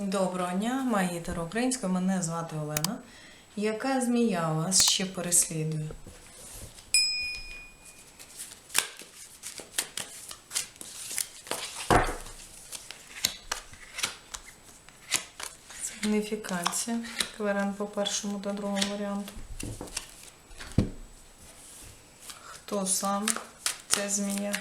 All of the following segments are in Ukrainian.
Доброго дня, магітер українською, мене звати Олена. Яка змія вас ще переслідує? Сигніфікація. Варіант по першому та другому варіанту. Хто сам ця змія?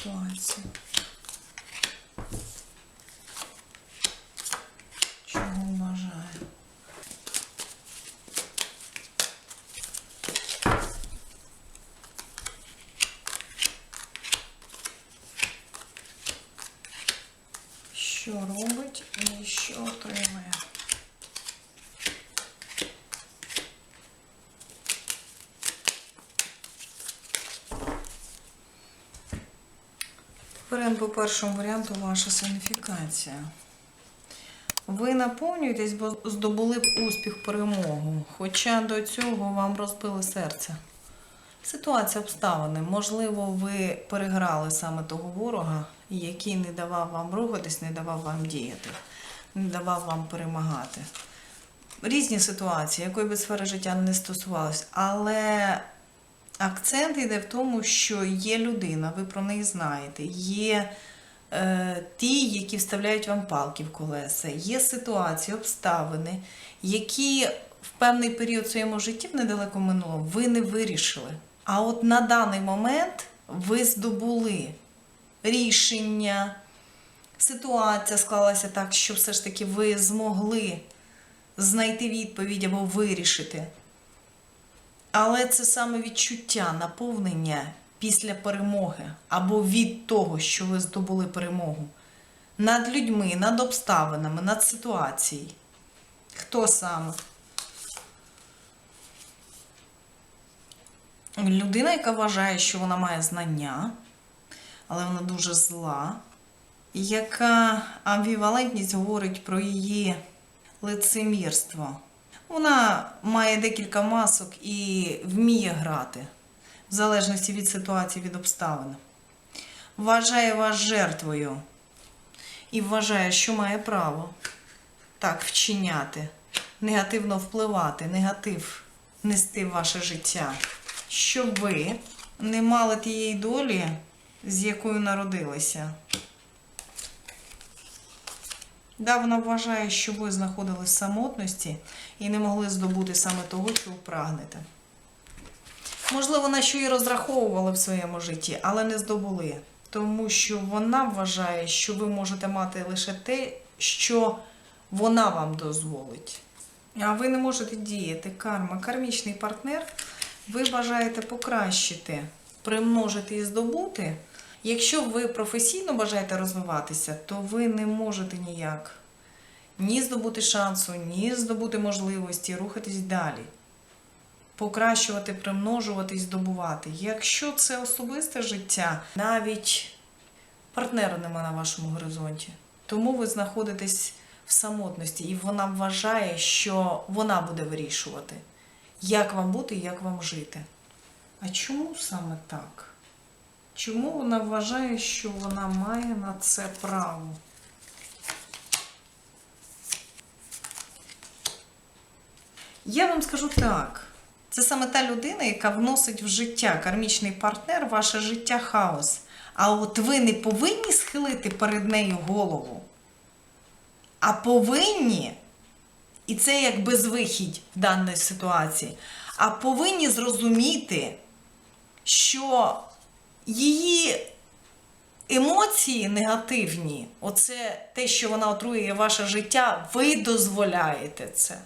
Ваша ситуація. Чого вважає? Що робить і що отримує? По першому варіанту ваша сигніфікація. Ви наповнюєтесь, бо здобули б успіх перемогу, хоча до цього вам розбили серце. Ситуація обставини. Можливо, ви переграли саме того ворога, який не давав вам рухатись, не давав вам діяти, не давав вам перемагати. Різні ситуації, якої би сфери життя не стосувалось, але акцент йде в тому, що є людина, ви про неї знаєте, є е, ті, які вставляють вам палки в колеса, є ситуації, обставини, які в певний період своєму житті в недалеко минулому ви не вирішили. А от на даний момент ви здобули рішення, ситуація склалася так, що все ж таки ви змогли знайти відповідь або вирішити. Але це саме відчуття наповнення після перемоги або від того, що ви здобули перемогу над людьми, над обставинами, над ситуацією. Хто саме? Людина, яка вважає, що вона має знання, але вона дуже зла, яка амбівалентність говорить про її лицемірство. Вона має декілька масок і вміє грати, в залежності від ситуації, від обставин. Вважає вас жертвою і вважає, що має право так вчиняти, негативно впливати, негатив нести в ваше життя, щоб ви не мали тієї долі, з якою народилися. Да, вона вважає, що ви знаходились в самотності і не могли здобути саме того, чого прагнете. Можливо, на що і розраховували в своєму житті, але не здобули. Тому що вона вважає, що ви можете мати лише те, що вона вам дозволить. А ви не можете діяти. Карма, кармічний партнер, ви бажаєте покращити, примножити і здобути. Якщо ви професійно бажаєте розвиватися, то ви не можете ніяк ні здобути шансу, ні здобути можливості рухатись далі, покращувати, примножувати здобувати. Якщо це особисте життя, навіть партнера нема на вашому горизонті, тому ви знаходитесь в самотності, і вона вважає, що вона буде вирішувати, як вам бути і як вам жити. А чому саме так? Чому вона вважає, що вона має на це право? Я вам скажу так. Це саме та людина, яка вносить в життя кармічний партнер, ваше життя хаос. А от ви не повинні схилити перед нею голову, а повинні, і це як безвихідь в даній ситуації, а повинні зрозуміти, що її емоції негативні, оце те, що вона отруює ваше життя, ви дозволяєте це.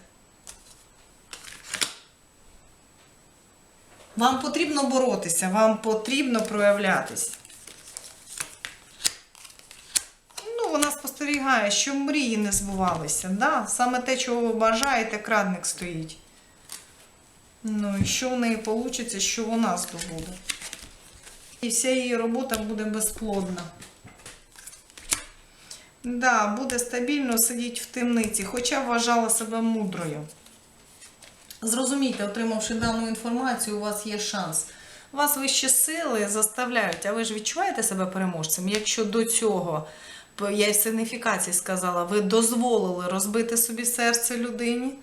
Вам потрібно боротися, вам потрібно проявлятися. Ну, вона спостерігає, що мрії не збувалися. Да? Саме те, чого ви бажаєте, крадник стоїть. Ну і що в неї вийде, що вона здобуде? І вся її робота буде безплодна. Да, буде стабільно сидіти в темниці, хоча вважала себе мудрою. Зрозумійте, отримавши дану інформацію, у вас є шанс. Вас вищі сили заставляють, а ви ж відчуваєте себе переможцем? Якщо до цього, я й в сигніфікації сказала, ви дозволили розбити собі серце людині,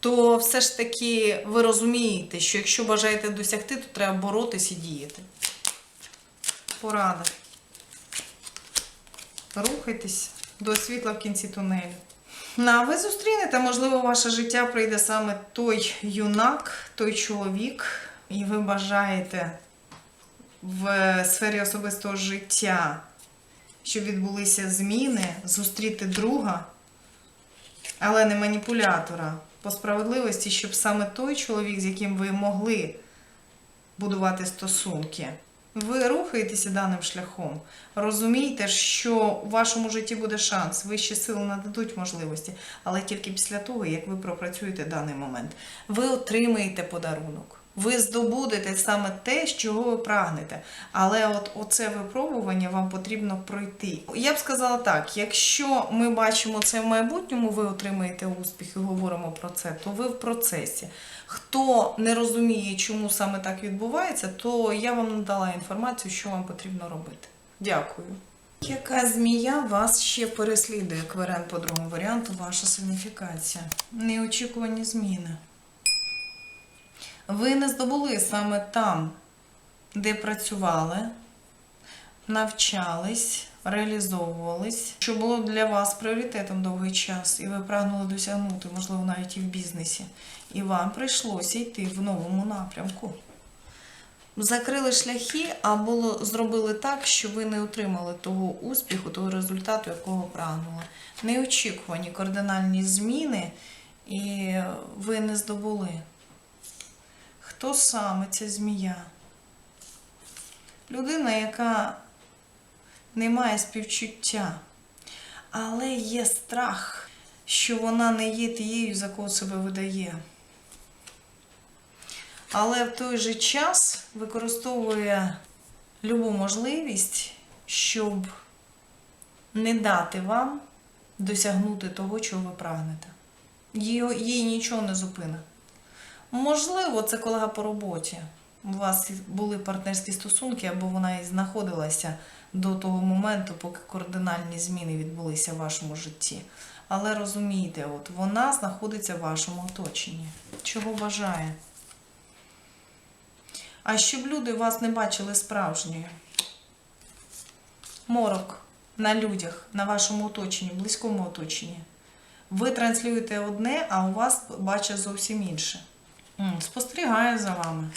то все ж таки ви розумієте, що якщо бажаєте досягти, то треба боротись і діяти. Порада. Рухайтесь до світла в кінці тунелю. Ну, а ви зустрінете, можливо, в ваше життя прийде саме той юнак, той чоловік, і ви бажаєте в сфері особистого життя, щоб відбулися зміни, зустріти друга, але не маніпулятора. По справедливості, щоб саме той чоловік, з яким ви могли будувати стосунки. Ви рухаєтеся даним шляхом. Розумійте, що у вашому житті буде шанс, вищі сили нададуть можливості, але тільки після того, як ви пропрацюєте даний момент, ви отримаєте подарунок. Ви здобудете саме те, чого ви прагнете. Але от оце випробування вам потрібно пройти. Я б сказала так: якщо ми бачимо це в майбутньому, ви отримаєте успіх і говоримо про це, то ви в процесі. Хто не розуміє, чому саме так відбувається, то я вам надала інформацію, що вам потрібно робити. Дякую. Яка змія вас ще переслідує? Кверен по другому варіанту, ваша сигніфікація. Неочікувані зміни. Ви не здобули саме там, де працювали, навчались, реалізовувались, що було для вас пріоритетом довгий час, і ви прагнули досягнути, можливо, навіть і в бізнесі. І вам прийшлося йти в новому напрямку. Закрили шляхи, а було зробили так, що ви не отримали того успіху, того результату, якого прагнули. Неочікувані кардинальні зміни, і ви не здобули. Хто саме ця змія? Людина, яка не має співчуття, але є страх, що вона не є тією, за кого себе видає. Але в той же час використовує любу можливість, щоб не дати вам досягнути того, чого ви прагнете. Її, нічого не зупинить. Можливо, це колега по роботі. У вас були партнерські стосунки, або вона і знаходилася до того моменту, поки кардинальні зміни відбулися в вашому житті. Але розумійте, от вона знаходиться в вашому оточенні. Чого бажає? А щоб люди вас не бачили справжньою. Морок на людях, на вашому оточенні, близькому оточенні. Ви транслюєте одне, а у вас бачать зовсім інше. Спостерігає за вами.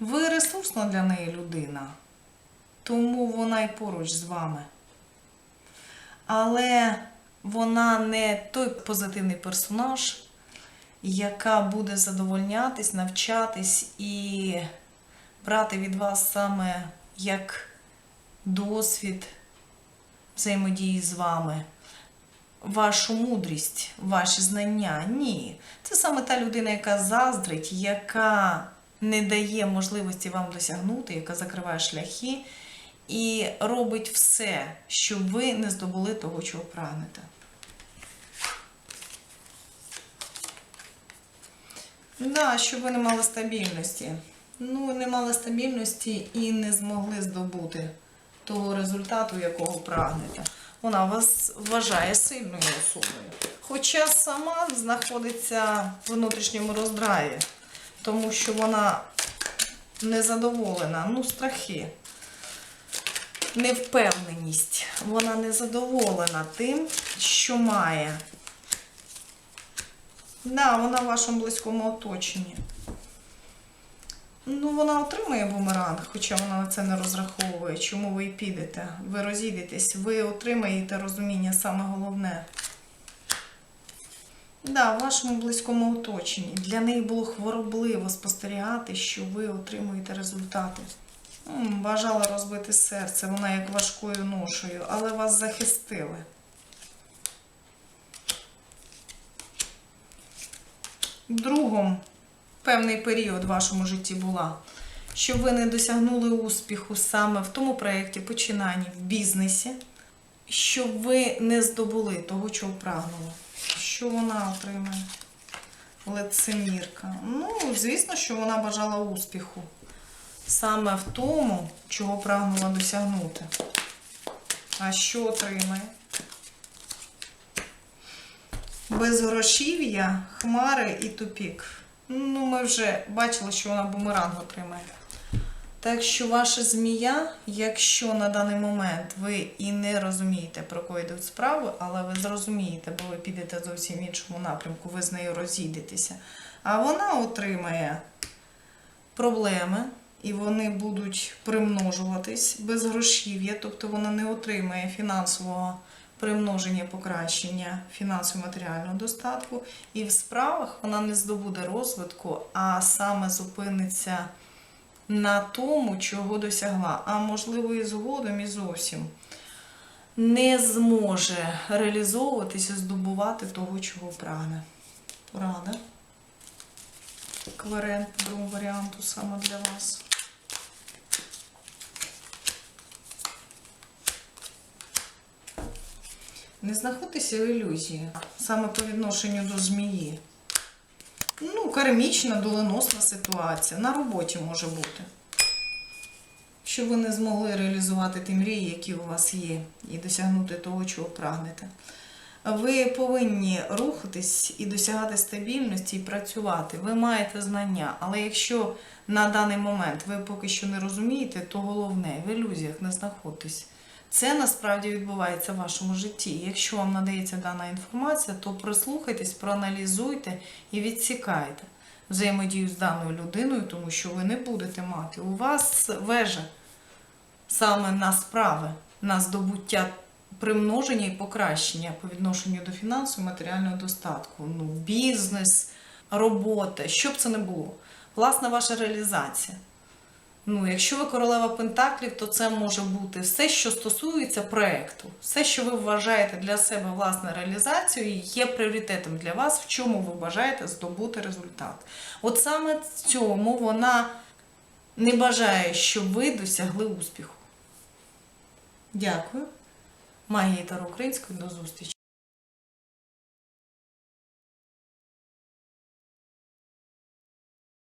Ви ресурсна для неї людина, тому вона і поруч з вами. Але вона не той позитивний персонаж, яка буде задовольнятись, навчатись і брати від вас саме як досвід взаємодії з вами вашу мудрість, ваші знання. Ні. Це саме та людина, яка заздрить, яка не дає можливості вам досягнути, яка закриває шляхи і робить все, щоб ви не здобули того, чого прагнете. Да, щоб ви не мали стабільності. Ну, не мали стабільності і не змогли здобути того результату, якого прагнете. Вона вас вважає сильною особою. Хоча сама знаходиться в внутрішньому роздраві, тому що вона незадоволена, ну, страхи, невпевненість. Вона незадоволена тим, що має. Да, вона в вашому близькому оточенні. Ну, вона отримає бумеранг, хоча вона на це не розраховує. Чому ви підете? Ви розійдетесь, ви отримаєте розуміння саме головне. Да, в вашому близькому оточенні. Для неї було хворобливо спостерігати, що ви отримуєте результати. Бажала розбити серце, вона як важкою ношею, але вас захистили. Другом певний період в вашому житті була, щоб ви не досягнули успіху саме в тому проєкті починанні в бізнесі, щоб ви не здобули того, чого прагнули. Що вона отримає? Лицемірка. Ну, звісно, що вона бажала успіху. Саме в тому, чого прагнула досягнути. А що отримає? Безгрошів'я, хмари і тупік. Ну, ми вже бачили, що вона бумеранг отримає. Так що ваша змія, якщо на даний момент ви і не розумієте, про кого йдуть справи, але ви зрозумієте, бо ви підете зовсім в іншому напрямку, ви з нею розійдетеся. А вона отримає проблеми, і вони будуть примножуватись без грошів'я, тобто вона не отримає фінансового примноження, покращення фінансово-матеріального достатку, і в справах вона не здобуде розвитку, а саме зупиниться на тому, чого досягла, а можливо і згодом і зовсім не зможе реалізовуватися, здобувати того, чого прагне. Порада. Кварент по другому варіанту саме для вас. Не знаходьтеся в ілюзії саме по відношенню до змії. Ну, кармічна, доленосна ситуація. На роботі може бути. Що ви не змогли реалізувати ті мрії, які у вас є, і досягнути того, чого прагнете. Ви повинні рухатись і досягати стабільності і працювати. Ви маєте знання, але якщо на даний момент ви поки що не розумієте, то головне в ілюзіях не знаходитесь. Це насправді відбувається в вашому житті. Якщо вам надається дана інформація, то прислухайтесь, проаналізуйте і відсікайте взаємодію з даною людиною, тому що ви не будете мати. У вас вежа саме на справи, на здобуття примноження і покращення по відношенню до фінансу і матеріального достатку. Ну, бізнес, робота, що б це не було. Власна ваша реалізація. Ну, якщо ви королева Пентаклів, то це може бути все, що стосується проекту, все, що ви вважаєте для себе власне реалізацією, є пріоритетом для вас, в чому ви бажаєте здобути результат. От саме цьому вона не бажає, щоб ви досягли успіху. Дякую. Магія Таро Української. До зустрічі.